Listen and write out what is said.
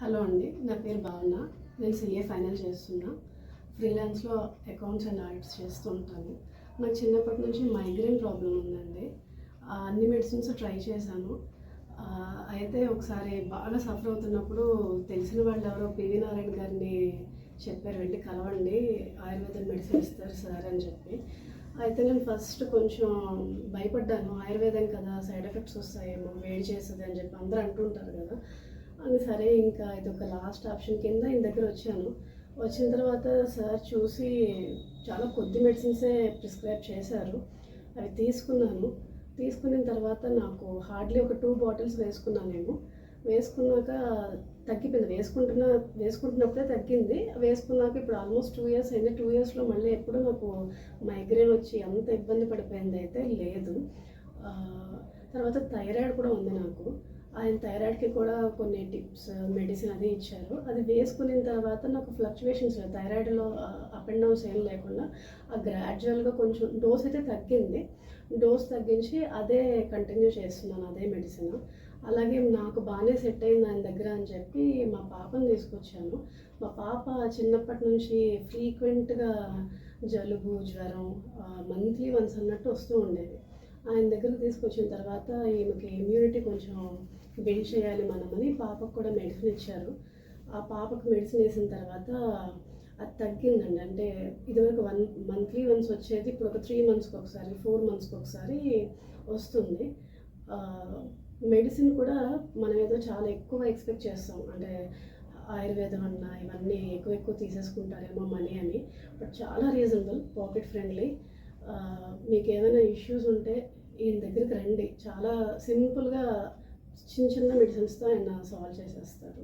Hello అండి నా పేరు భావన. నేను సిఏ ఫైనల్ చేస్తున్నా. ఫ్రీలాన్స్లో అకౌంట్స్ అండ్ ఆడిట్స్ చేస్తూ ఉంటాను. నాకు చిన్నప్పటి నుంచి మైగ్రేన్ ప్రాబ్లం ఉందండి. అన్ని మెడిసిన్స్ ట్రై చేశాను. అయితే ఒకసారి బాగా సఫర్ అవుతున్నప్పుడు తెలిసిన వాళ్ళు ఎవరో పివి నారాయణ గారిని చెప్పారు వెళ్ళి కలవండి ఆయుర్వేద మెడిసిన్ ఇస్తారు సార్ అని చెప్పి. అయితే నేను ఫస్ట్ కొంచెం భయపడ్డాను. ఆయుర్వేదం కదా సైడ్ ఎఫెక్ట్స్ వస్తాయేమో వేడి చేస్తుంది అని చెప్పి అందరూ అంటుంటారు కదా. అని సరే ఇంకా ఇది ఒక లాస్ట్ ఆప్షన్ కింద ఈయన దగ్గర వచ్చాను. వచ్చిన తర్వాత సార్ చూసి చాలా కొద్ది మెడిసిన్సే ప్రిస్క్రైబ్ చేశారు. అవి తీసుకున్నాను. తీసుకున్న తర్వాత నాకు హార్డ్లీ ఒక టూ బాటిల్స్ వేసుకున్నానేమో వేసుకున్నాక తగ్గిపోయింది. వేసుకుంటున్న వేసుకుంటున్నప్పుడే తగ్గింది. వేసుకున్నాక ఇప్పుడు ఆల్మోస్ట్ టూ ఇయర్స్ అయింది. టూ ఇయర్స్లో మళ్ళీ ఎప్పుడు నాకు మైగ్రేన్ వచ్చి అంత ఇబ్బంది పడిపోయింది అయితే లేదు తర్వాత థైరాయిడ్ కూడా ఉంది నాకు. ఆయన థైరాయిడ్కి కూడా కొన్ని టిప్స్ మెడిసిన్ అది ఇచ్చారు. అది వేసుకున్న తర్వాత నాకు ఫ్లక్చువేషన్స్ లేదు థైరాయిడ్లో అప్ అండ్ డౌన్స్ ఏం లేకుండా ఆ గ్రాడ్యువల్గా కొంచెం డోస్ అయితే తగ్గింది. డోస్ తగ్గించి అదే కంటిన్యూ చేస్తున్నాను అదే మెడిసిన్. అలాగే నాకు బాగానే సెట్ అయింది ఆయన దగ్గర అని చెప్పి మా పాపను తీసుకొచ్చాను. మా పాప చిన్నప్పటి నుంచి ఫ్రీక్వెంట్గా జలుబు జ్వరం మంత్లీ వన్స్ అన్నట్టు వస్తూ ఉండేది. ఆయన దగ్గర తీసుకొచ్చిన తర్వాత ఈమెకి ఇమ్యూనిటీ కొంచెం బిల్డ్ చేయాలి మనమని పాపకు కూడా మెడిసిన్ ఇచ్చారు. ఆ పాపకు మెడిసిన్ వేసిన తర్వాత అది తగ్గిందండి. అంటే ఇదివరకు వన్ మంత్లీ వన్స్ వచ్చేది ఇప్పుడు ఒక త్రీ మంత్స్కి ఒకసారి ఫోర్ మంత్స్కి ఒకసారి వస్తుంది. మెడిసిన్ కూడా మనం ఏదో చాలా ఎక్కువ ఎక్స్పెక్ట్ చేస్తాం. అంటే ఆయుర్వేదం అన్న ఇవన్నీ ఎక్కువ ఎక్కువ తీసేసుకుంటారేమో మనీ అని. బట్ చాలా రీజనబుల్ పాకెట్ ఫ్రెండ్లీ మీకు ఏమైనా ఇష్యూస్ ఉంటే ఈయన దగ్గరికి రండి. చాలా సింపుల్గా చిన్న చిన్న మెడిసిన్స్తో ఆయన సాల్వ్ చేసేస్తారు.